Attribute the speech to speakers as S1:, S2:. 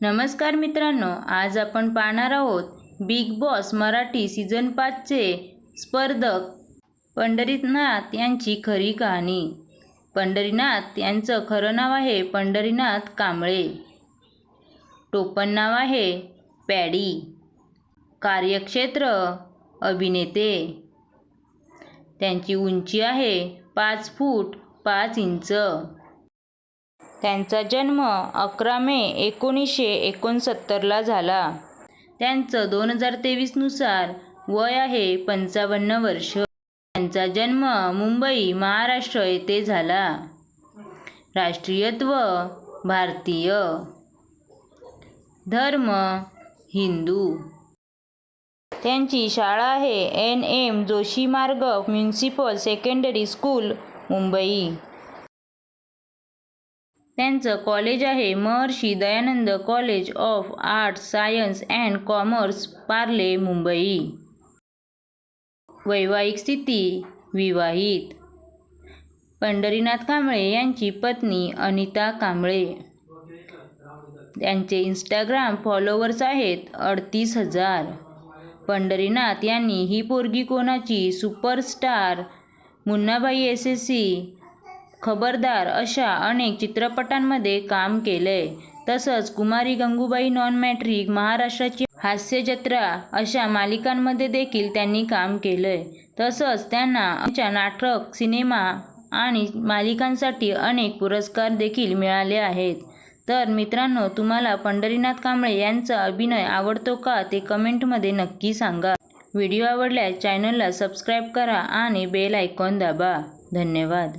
S1: नमस्कार मित्रांनो आज आपण पाहणार आहोत बिग बॉस मराठी सीझन पाचचे स्पर्धक पंढरीनाथ यांची खरी कहाणी. पंढरीनाथ यांचं खरं नाव आहे पंढरीनाथ कांबळे. टोपण नाव आहे पॅडी. कार्यक्षेत्र अभिनेते. त्यांची उंची आहे पाच फूट पाच इंच. त्यांचा जन्म अकरा मे एकोणीसशे एकोणसत्तरला झाला. त्यांचं दोन हजार तेवीसनुसार वय आहे पंचावन्न वर्ष. त्यांचा जन्म मुंबई महाराष्ट्र येथे झाला. राष्ट्रीयत्व भारतीय. धर्म हिंदू. त्यांची शाळा आहे एन एम जोशी मार्ग म्युन्सिपल सेकंडरी स्कूल मुंबई. त्यांचं कॉलेज आहे Maharshi Dayanand college of arts science and commerce Parle Mumbai. वैवाहिक स्थिती विवाहित. पंढरीनाथ कांबळे यांची पत्नी अनिता कांबळे. त्यांचे इंस्टाग्राम फॉलोवर्स आहेत अडतीस हजार. पंढरीनाथ यांनी ही पोरगी कोणाची? Superstar Munnabai S S C खबरदार अशा अनेक चित्रपटांमध्ये काम केलंय तसंच कुमारी गंगूबाई नॉन मॅट्रिक महाराष्ट्राची हास्य जत्रा अशा मालिकांमध्ये देखील त्यांनी काम केलंय तसंच त्यांना त्यांच्या नाटक सिनेमा आणि मालिकांसाठी अनेक पुरस्कार देखील मिळाले आहेत. तर मित्रांनो तुम्हाला पंढरीनाथ कांबळे यांचा अभिनय आवडतो का ते कमेंटमध्ये नक्की सांगा. व्हिडिओ आवडल्यास चॅनलला सबस्क्राईब करा आणि बेल आयकॉन दाबा. धन्यवाद.